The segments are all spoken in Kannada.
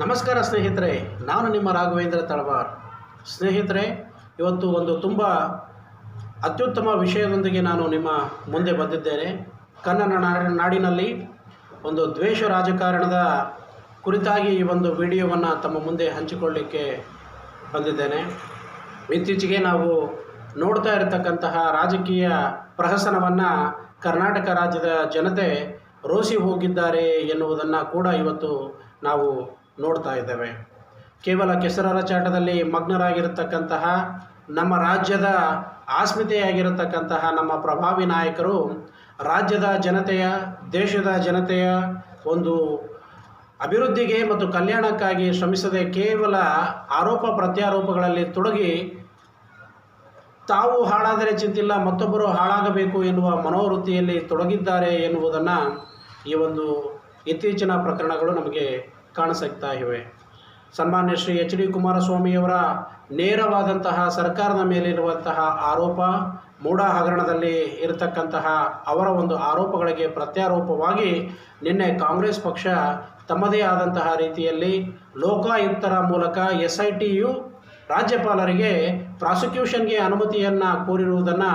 ನಮಸ್ಕಾರ ಸ್ನೇಹಿತರೆ, ನಾನು ನಿಮ್ಮ ರಾಘವೇಂದ್ರ ತಳವಾರ್. ಸ್ನೇಹಿತರೆ, ಇವತ್ತು ಒಂದು ತುಂಬ ಅತ್ಯುತ್ತಮ ವಿಷಯದೊಂದಿಗೆ ನಾನು ನಿಮ್ಮ ಮುಂದೆ ಬಂದಿದ್ದೇನೆ. ಕನ್ನಡ ನಾಡಿ- ನಾಡಿನಲ್ಲಿ ಒಂದು ದ್ವೇಷ ರಾಜಕಾರಣದ ಕುರಿತಾಗಿ ಈ ಒಂದು ವಿಡಿಯೋವನ್ನು ತಮ್ಮ ಮುಂದೆ ಹಂಚಿಕೊಳ್ಳಿಕ್ಕೆ ಬಂದಿದ್ದೇನೆ. ಇತ್ತೀಚೆಗೆ ನಾವು ನೋಡ್ತಾ ಇರತಕ್ಕಂತಹ ರಾಜಕೀಯ ಪ್ರಹಸನವನ್ನು ಕರ್ನಾಟಕ ರಾಜ್ಯದ ಜನತೆ ರೋಸಿ ಹೋಗಿದ್ದಾರೆ ಎನ್ನುವುದನ್ನು ಕೂಡ ಇವತ್ತು ನಾವು ನೋಡ್ತಾ ಇದ್ದೇವೆ. ಕೇವಲ ಕೆಸರರ ಚಾಟದಲ್ಲಿ ಮಗ್ನರಾಗಿರತಕ್ಕಂತಹ ನಮ್ಮ ರಾಜ್ಯದ ಆಸ್ಮಿತೆಯಾಗಿರತಕ್ಕಂತಹ ನಮ್ಮ ಪ್ರಭಾವಿ ನಾಯಕರು, ರಾಜ್ಯದ ಜನತೆಯ, ದೇಶದ ಜನತೆಯ ಒಂದು ಅಭಿವೃದ್ಧಿಗೆ ಮತ್ತು ಕಲ್ಯಾಣಕ್ಕಾಗಿ ಶ್ರಮಿಸದೆ ಕೇವಲ ಆರೋಪ ಪ್ರತ್ಯಾರೋಪಗಳಲ್ಲಿ ತೊಡಗಿ ತಾವು ಹಾಳಾದರೆ ಚಿಂತಿಲ್ಲ, ಮತ್ತೊಬ್ಬರು ಹಾಳಾಗಬೇಕು ಎನ್ನುವ ಮನೋವೃತ್ತಿಯಲ್ಲಿ ತೊಡಗಿದ್ದಾರೆ ಎನ್ನುವುದನ್ನು ಈ ಒಂದು ಇತ್ತೀಚಿನ ಪ್ರಕರಣಗಳು ನಮಗೆ ಕಾಣಸಿಗ್ತಾ ಇವೆ ಸನ್ಮಾನ್ಯ ಶ್ರೀ ಎಚ್ ಡಿ ಕುಮಾರಸ್ವಾಮಿಯವರ ನೇರವಾದಂತಹ ಸರ್ಕಾರದ ಮೇಲಿರುವಂತಹ ಆರೋಪ, ಮೂಢ ಹಗರಣದಲ್ಲಿ ಇರತಕ್ಕಂತಹ ಅವರ ಒಂದು ಆರೋಪಗಳಿಗೆ ಪ್ರತ್ಯಾರೋಪವಾಗಿ ನಿನ್ನೆ ಕಾಂಗ್ರೆಸ್ ಪಕ್ಷ ತಮ್ಮದೇ ಆದಂತಹ ರೀತಿಯಲ್ಲಿ ಲೋಕಾಯುಕ್ತರ ಮೂಲಕ ಎಸ್ ಐ ಟಿಯು ರಾಜ್ಯಪಾಲರಿಗೆ ಪ್ರಾಸಿಕ್ಯೂಷನ್ಗೆ ಅನುಮತಿಯನ್ನು ಕೋರಿರುವುದನ್ನು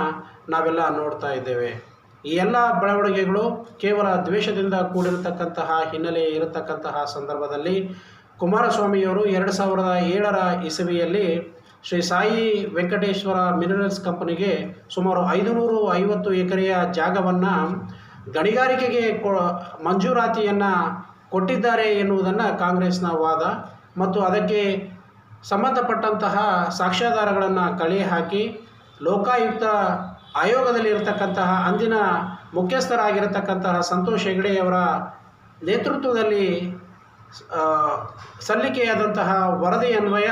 ನಾವೆಲ್ಲ ನೋಡ್ತಾ ಇದ್ದೇವೆ. ಈ ಎಲ್ಲ ಬೆಳವಣಿಗೆಗಳು ಕೇವಲ ದ್ವೇಷದಿಂದ ಕೂಡಿರತಕ್ಕಂತಹ ಹಿನ್ನೆಲೆ ಇರತಕ್ಕಂತಹ ಸಂದರ್ಭದಲ್ಲಿ ಕುಮಾರಸ್ವಾಮಿಯವರು ಎರಡು ಸಾವಿರದ ಏಳರ ಇಸವಿಯಲ್ಲಿ ಶ್ರೀ ಸಾಯಿ ವೆಂಕಟೇಶ್ವರ ಮಿನರಲ್ಸ್ ಕಂಪನಿಗೆ ಸುಮಾರು ಐದುನೂರು ಐವತ್ತು ಎಕರೆಯ ಜಾಗವನ್ನು ಗಣಿಗಾರಿಕೆಗೆ ಕೊ, ಮಂಜೂರಾತಿಯನ್ನು ಕೊಟ್ಟಿದ್ದಾರೆ ಎನ್ನುವುದನ್ನು ಕಾಂಗ್ರೆಸ್ನ ವಾದ ಮತ್ತು ಅದಕ್ಕೆ ಸಂಬಂಧಪಟ್ಟಂತಹ ಸಾಕ್ಷ್ಯಾಧಾರಗಳನ್ನು ಕಳೆ ಹಾಕಿ ಲೋಕಾಯುಕ್ತ ಆಯೋಗದಲ್ಲಿ ಇರತಕ್ಕಂತಹ ಅಂದಿನ ಮುಖ್ಯಸ್ಥರಾಗಿರತಕ್ಕಂತಹ ಸಂತೋಷ್ ಹೆಗ್ಡೆಯವರ ನೇತೃತ್ವದಲ್ಲಿ ಸಲ್ಲಿಕೆಯಾದಂತಹ ವರದಿ ಅನ್ವಯ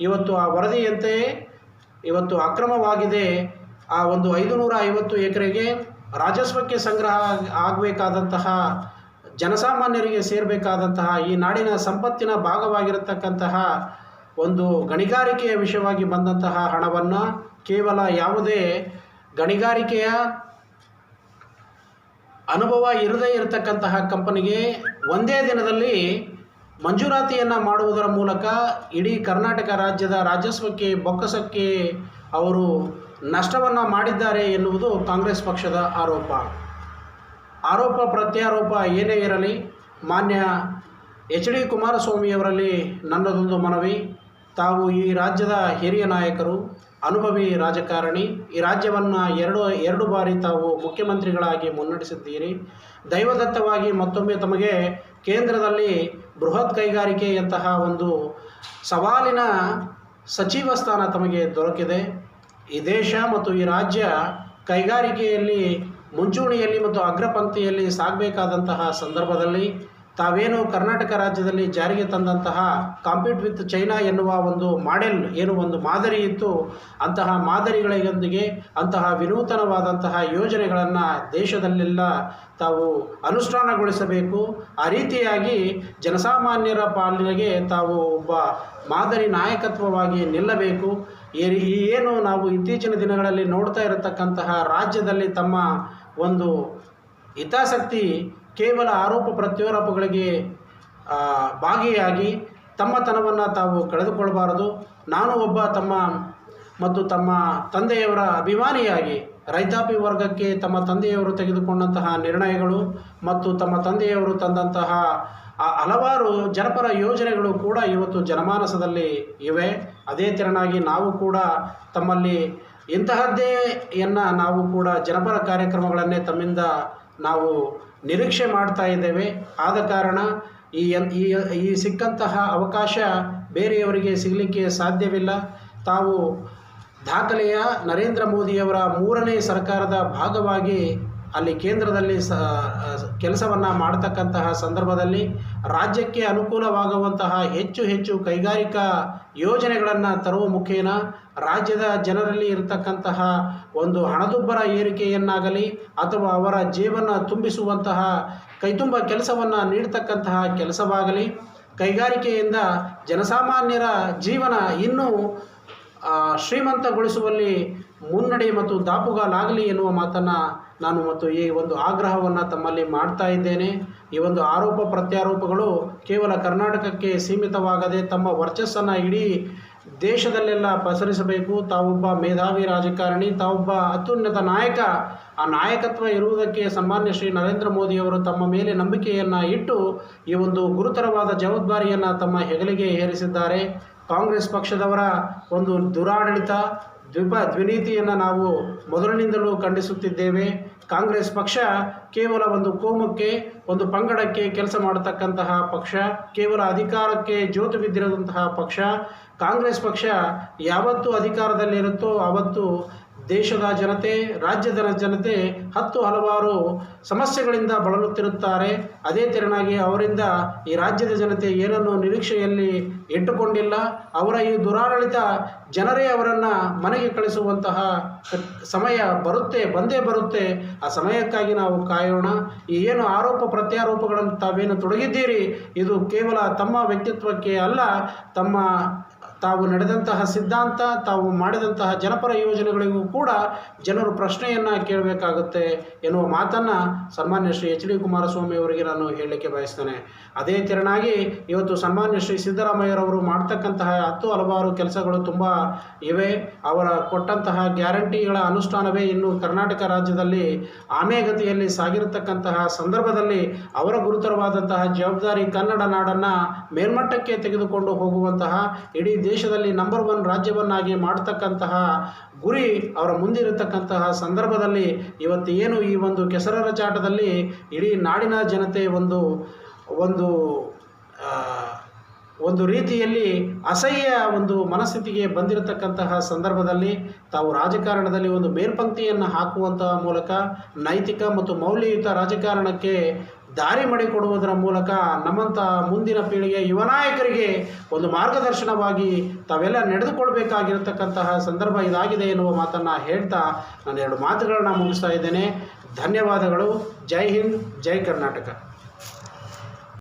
ಇವತ್ತು ಆ ವರದಿಯಂತೆಯೇ ಇವತ್ತು ಅಕ್ರಮವಾಗಿದೆ. ಆ ಒಂದು ಐದುನೂರ ಐವತ್ತು ಎಕರೆಗೆ ರಾಜಸ್ವಕ್ಕೆ ಸಂಗ್ರಹ ಆಗಬೇಕಾದಂತಹ, ಜನಸಾಮಾನ್ಯರಿಗೆ ಸೇರಬೇಕಾದಂತಹ ಈ ನಾಡಿನ ಸಂಪತ್ತಿನ ಭಾಗವಾಗಿರತಕ್ಕಂತಹ ಒಂದು ಗಣಿಗಾರಿಕೆಯ ವಿಷಯವಾಗಿ ಬಂದಂತಹ ಹಣವನ್ನು ಕೇವಲ ಯಾವುದೇ ಗಣಿಗಾರಿಕೆಯ ಅನುಭವ ಇರದೇ ಇರತಕ್ಕಂತಹ ಕಂಪನಿಗೆ ಒಂದೇ ದಿನದಲ್ಲಿ ಮಂಜೂರಾತಿಯನ್ನು ಮಾಡುವುದರ ಮೂಲಕ ಇಡೀ ಕರ್ನಾಟಕ ರಾಜ್ಯದ ರಾಜಸ್ವಕ್ಕೆ ಬೊಕ್ಕಸಕ್ಕೆ ಅವರು ನಷ್ಟವನ್ನು ಮಾಡಿದ್ದಾರೆ ಎನ್ನುವುದು ಕಾಂಗ್ರೆಸ್ ಪಕ್ಷದ ಆರೋಪ. ಆರೋಪ ಪ್ರತ್ಯಾರೋಪ ಏನೇ ಇರಲಿ, ಮಾನ್ಯ ಎಚ್ ಡಿ ಕುಮಾರಸ್ವಾಮಿಯವರಲ್ಲಿ ನನ್ನದೊಂದು ಮನವಿ. ತಾವು ಈ ರಾಜ್ಯದ ಹಿರಿಯ ನಾಯಕರು ಅನುಭವಿ ರಾಜಕಾರಣಿ, ಈ ರಾಜ್ಯವನ್ನು ಎರಡು ಎರಡು ಬಾರಿ ತಾವು ಮುಖ್ಯಮಂತ್ರಿಗಳಾಗಿ ಮುನ್ನಡೆಸಿದ್ದೀರಿ. ದೈವದತ್ತವಾಗಿ ಮತ್ತೊಮ್ಮೆ ತಮಗೆ ಕೇಂದ್ರದಲ್ಲಿ ಬೃಹತ್ ಕೈಗಾರಿಕೆಯಂತಹ ಒಂದು ಸವಾಲಿನ ಸಚಿವ ಸ್ಥಾನ ತಮಗೆ ದೊರಕಿದೆ. ಈ ದೇಶ ಮತ್ತು ಈ ರಾಜ್ಯ ಕೈಗಾರಿಕೆಯಲ್ಲಿ ಮುಂಚೂಣಿಯಲ್ಲಿ ಮತ್ತು ಅಗ್ರಪಂಕ್ತಿಯಲ್ಲಿ ಸಾಗಬೇಕಾದಂತಹ ಸಂದರ್ಭದಲ್ಲಿ ತಾವೇನು ಕರ್ನಾಟಕ ರಾಜ್ಯದಲ್ಲಿ ಜಾರಿಗೆ ತಂದಂತಹ ಕಾಂಪೀಟ್ ವಿತ್ ಚೈನಾ ಎನ್ನುವ ಒಂದು ಮಾಡೆಲ್ ಏನು ಒಂದು ಮಾದರಿ ಇತ್ತು. ಅಂತಹ ಮಾದರಿಗಳೊಂದಿಗೆ ಅಂತಹ ವಿನೂತನವಾದಂತಹ ಯೋಜನೆಗಳನ್ನು ದೇಶದಲ್ಲೆಲ್ಲ ತಾವು ಅನುಷ್ಠಾನಗೊಳಿಸಬೇಕು. ಆ ರೀತಿಯಾಗಿ ಜನಸಾಮಾನ್ಯರ ಪಾಲಿಗೆ ತಾವು ಒಬ್ಬ ಮಾದರಿ ನಾಯಕತ್ವವಾಗಿ ನಿಲ್ಲಬೇಕು. ಏನು ನಾವು ಇತ್ತೀಚಿನ ದಿನಗಳಲ್ಲಿ ನೋಡ್ತಾ ಇರತಕ್ಕಂತಹ ರಾಜ್ಯದಲ್ಲಿ ತಮ್ಮ ಒಂದು ಹಿತಾಸಕ್ತಿ ಕೇವಲ ಆರೋಪ ಪ್ರತ್ಯಾರೋಪಗಳಿಗೆ ಭಾಗಿಯಾಗಿ ತಮ್ಮತನವನ್ನು ತಾವು ಕಳೆದುಕೊಳ್ಳಬಾರದು. ನಾನು ಒಬ್ಬ ತಮ್ಮ ಮತ್ತು ತಮ್ಮ ತಂದೆಯವರ ಅಭಿಮಾನಿಯಾಗಿ, ರೈತಾಪಿ ವರ್ಗಕ್ಕೆ ತಮ್ಮ ತಂದೆಯವರು ತೆಗೆದುಕೊಂಡಂತಹ ನಿರ್ಣಯಗಳು ಮತ್ತು ತಮ್ಮ ತಂದೆಯವರು ತಂದಂತಹ ಹಲವಾರು ಜನಪರ ಯೋಜನೆಗಳು ಕೂಡ ಇವತ್ತು ಜನಮಾನಸದಲ್ಲಿ ಇವೆ. ಅದೇ ತೆರನಾಗಿ ನಾವು ಕೂಡ ತಮ್ಮಲ್ಲಿ ಇಂತಹದ್ದೇ ಎನ್ನ ನಾವು ಕೂಡ ಜನಪರ ಕಾರ್ಯಕ್ರಮಗಳನ್ನೇ ತಮ್ಮಿಂದ ನಾವು ನಿರೀಕ್ಷೆ ಮಾಡ್ತಾ ಇದ್ದೇವೆ. ಆದ ಕಾರಣ ಈ ಈ ಸಿಕ್ಕಂತಹ ಅವಕಾಶ ಬೇರೆಯವರಿಗೆ ಸಿಗಲಿಕ್ಕೆ ಸಾಧ್ಯವಿಲ್ಲ. ತಾವು ದಾಖಲೆಯ ನರೇಂದ್ರ ಮೋದಿಯವರ ಮೂರನೇ ಸರ್ಕಾರದ ಭಾಗವಾಗಿ ಅಲ್ಲಿ ಕೇಂದ್ರದಲ್ಲಿ ಸ ಕೆಲಸವನ್ನು ಮಾಡತಕ್ಕಂತಹ ಸಂದರ್ಭದಲ್ಲಿ ರಾಜ್ಯಕ್ಕೆ ಅನುಕೂಲವಾಗುವಂತಹ ಹೆಚ್ಚು ಹೆಚ್ಚು ಕೈಗಾರಿಕಾ ಯೋಜನೆಗಳನ್ನು ತರುವ ಮುಖೇನ ರಾಜ್ಯದ ಜನರಲ್ಲಿ ಇರತಕ್ಕಂತಹ ಒಂದು ಹಣದುಬ್ಬರ ಏರಿಕೆಯನ್ನಾಗಲಿ ಅಥವಾ ಅವರ ಜೀವನ ತುಂಬಿಸುವಂತಹ ಕೈತುಂಬ ಕೆಲಸವನ್ನು ನೀಡತಕ್ಕಂತಹ ಕೆಲಸವಾಗಲಿ, ಕೈಗಾರಿಕೆಯಿಂದ ಜನಸಾಮಾನ್ಯರ ಜೀವನ ಇನ್ನೂ ಶ್ರೀಮಂತಗೊಳಿಸುವಲ್ಲಿ ಮುನ್ನಡೆ ಮತ್ತು ದಾಪುಗಾಲಾಗಲಿ ಎನ್ನುವ ಮಾತನ್ನು ನಾನು ಮತ್ತು ಈ ಒಂದು ಆಗ್ರಹವನ್ನು ತಮ್ಮಲ್ಲಿ ಮಾಡ್ತಾ ಇದ್ದೇನೆ. ಈ ಒಂದು ಆರೋಪ ಪ್ರತ್ಯಾರೋಪಗಳು ಕೇವಲ ಕರ್ನಾಟಕಕ್ಕೆ ಸೀಮಿತವಾಗದೆ ತಮ್ಮ ವರ್ಚಸ್ಸನ್ನು ಇಡೀ ದೇಶದಲ್ಲೆಲ್ಲ ಪಸರಿಸಬೇಕು. ತಾವೊಬ್ಬ ಮೇಧಾವಿ ರಾಜಕಾರಣಿ, ತಾವೊಬ್ಬ ಅತ್ಯುನ್ನತ ನಾಯಕ. ಆ ನಾಯಕತ್ವ ಇರುವುದಕ್ಕೆ ಸನ್ಮಾನ್ಯ ಶ್ರೀ ನರೇಂದ್ರ ಮೋದಿಯವರು ತಮ್ಮ ಮೇಲೆ ನಂಬಿಕೆಯನ್ನು ಇಟ್ಟು ಈ ಒಂದು ಗುರುತರವಾದ ಜವಾಬ್ದಾರಿಯನ್ನು ತಮ್ಮ ಹೆಗಲಿಗೆ ಏರಿಸಿದ್ದಾರೆ. ಕಾಂಗ್ರೆಸ್ ಪಕ್ಷದವರ ಒಂದು ದುರಾಡಳಿತ ದ್ವಿಪ ದ್ವಿನೀತಿಯನ್ನು ನಾವು ಮೊದಲಿನಿಂದಲೂ ಖಂಡಿಸುತ್ತಿದ್ದೇವೆ. ಕಾಂಗ್ರೆಸ್ ಪಕ್ಷ ಕೇವಲ ಒಂದು ಕೋಮಕ್ಕೆ, ಒಂದು ಪಂಗಡಕ್ಕೆ ಕೆಲಸ ಮಾಡತಕ್ಕಂತಹ ಪಕ್ಷ, ಕೇವಲ ಅಧಿಕಾರಕ್ಕೆ ಜೋತು ಬಿದ್ದಿರದಂತಹ ಪಕ್ಷ. ಕಾಂಗ್ರೆಸ್ ಪಕ್ಷ ಯಾವತ್ತು ಅಧಿಕಾರದಲ್ಲಿರುತ್ತೋ ಆವತ್ತು ದೇಶದ ಜನತೆ, ರಾಜ್ಯದ ಜನತೆ ಹತ್ತು ಹಲವಾರು ಸಮಸ್ಯೆಗಳಿಂದ ಬಳಲುತ್ತಿರುತ್ತಾರೆ. ಅದೇ ತೆರನಾಗಿ ಅವರಿಂದ ಈ ರಾಜ್ಯದ ಜನತೆ ಏನನ್ನು ನಿರೀಕ್ಷೆಯಲ್ಲಿ ಇಟ್ಟುಕೊಂಡಿಲ್ಲ. ಅವರ ಈ ದುರಾಡಳಿತ ಜನರೇ ಅವರನ್ನು ಮನೆಗೆ ಕಳಿಸುವಂತಹ ಸಮಯ ಬರುತ್ತೆ, ಬಂದೇ ಬರುತ್ತೆ. ಆ ಸಮಯಕ್ಕಾಗಿ ನಾವು ಕಾಯೋಣ. ಈ ಏನು ಆರೋಪ, ಪ್ರತ್ಯಾರೋಪಗಳನ್ನು ತಾವೇನು ತೊಡಗಿದ್ದೀರಿ? ಇದು ಕೇವಲ ತಮ್ಮ ವ್ಯಕ್ತಿತ್ವಕ್ಕೆ ಅಲ್ಲ, ತಮ್ಮ ತಾವು ನಡೆದಂತಹ ಸಿದ್ಧಾಂತ, ತಾವು ಮಾಡಿದಂತಹ ಜನಪರ ಯೋಜನೆಗಳಿಗೂ ಕೂಡ ಜನರು ಪ್ರಶ್ನೆಯನ್ನು ಕೇಳಬೇಕಾಗುತ್ತೆ ಎನ್ನುವ ಮಾತನ್ನು ಸನ್ಮಾನ್ಯ ಶ್ರೀ ಎಚ್ ಡಿ ಕುಮಾರಸ್ವಾಮಿ ಅವರಿಗೆ ನಾನು ಹೇಳಲಿಕ್ಕೆ ಬಯಸ್ತೇನೆ. ಅದೇ ತೆರನಾಗಿ ಇವತ್ತು ಸನ್ಮಾನ್ಯ ಶ್ರೀ ಸಿದ್ದರಾಮಯ್ಯರವರು ಮಾಡ್ತಕ್ಕಂತಹ ಹತ್ತು ಹಲವಾರು ಕೆಲಸಗಳು ತುಂಬ ಇವೆ. ಅವರ ಕೊಟ್ಟಂತಹ ಗ್ಯಾರಂಟಿಗಳ ಅನುಷ್ಠಾನವೇ ಇನ್ನು ಕರ್ನಾಟಕ ರಾಜ್ಯದಲ್ಲಿ ಆಮೆಗತಿಯಲ್ಲಿ ಸಾಗಿರತಕ್ಕಂತಹ ಸಂದರ್ಭದಲ್ಲಿ ಅವರ ಗುರುತರವಾದಂತಹ ಜವಾಬ್ದಾರಿ ಕನ್ನಡ ನಾಡನ್ನು ಮೇಲ್ಮಟ್ಟಕ್ಕೆ ತೆಗೆದುಕೊಂಡು ಹೋಗುವಂತಹ ಇಡೀ ದೇಶದಲ್ಲಿ ನಂಬರ್ ಒನ್ ರಾಜ್ಯವನ್ನಾಗಿ ಮಾಡ್ತಕ್ಕಂತಹ ಗುರಿ ಅವರ ಮುಂದಿರತಕ್ಕಂತಹ ಸಂದರ್ಭದಲ್ಲಿ ಇವತ್ತು ಏನು ಈ ಒಂದು ಕೆಸರರ ಚಾಟದಲ್ಲಿ ಇಡೀ ನಾಡಿನ ಜನತೆ ಒಂದು ಒಂದು ಒಂದು ರೀತಿಯಲ್ಲಿ ಅಸಹ್ಯ ಒಂದು ಮನಸ್ಥಿತಿಗೆ ಬಂದಿರತಕ್ಕಂತಹ ಸಂದರ್ಭದಲ್ಲಿ ತಾವು ರಾಜಕಾರಣದಲ್ಲಿ ಒಂದು ಮೇಲ್ಪಂಕ್ತಿಯನ್ನು ಹಾಕುವಂತಹ ಮೂಲಕ ನೈತಿಕ ಮತ್ತು ಮೌಲ್ಯಯುತ ರಾಜಕಾರಣಕ್ಕೆ ದಾರಿ ಮಾಡಿಕೊಡುವುದರ ಮೂಲಕ ನಮ್ಮಂಥ ಮುಂದಿನ ಪೀಳಿಗೆ ಯುವ ನಾಯಕರಿಗೆ ಒಂದು ಮಾರ್ಗದರ್ಶನವಾಗಿ ತಾವೆಲ್ಲ ನಡೆದುಕೊಳ್ಬೇಕಾಗಿರತಕ್ಕಂತಹ ಸಂದರ್ಭ ಇದಾಗಿದೆ ಎನ್ನುವ ಮಾತನ್ನು ಹೇಳ್ತಾ ನಾನು ಎರಡು ಮಾತುಗಳನ್ನ ಮುಗಿಸ್ತಾ ಇದ್ದೇನೆ. ಧನ್ಯವಾದಗಳು. ಜೈ ಹಿಂದ್, ಜೈ ಕರ್ನಾಟಕ.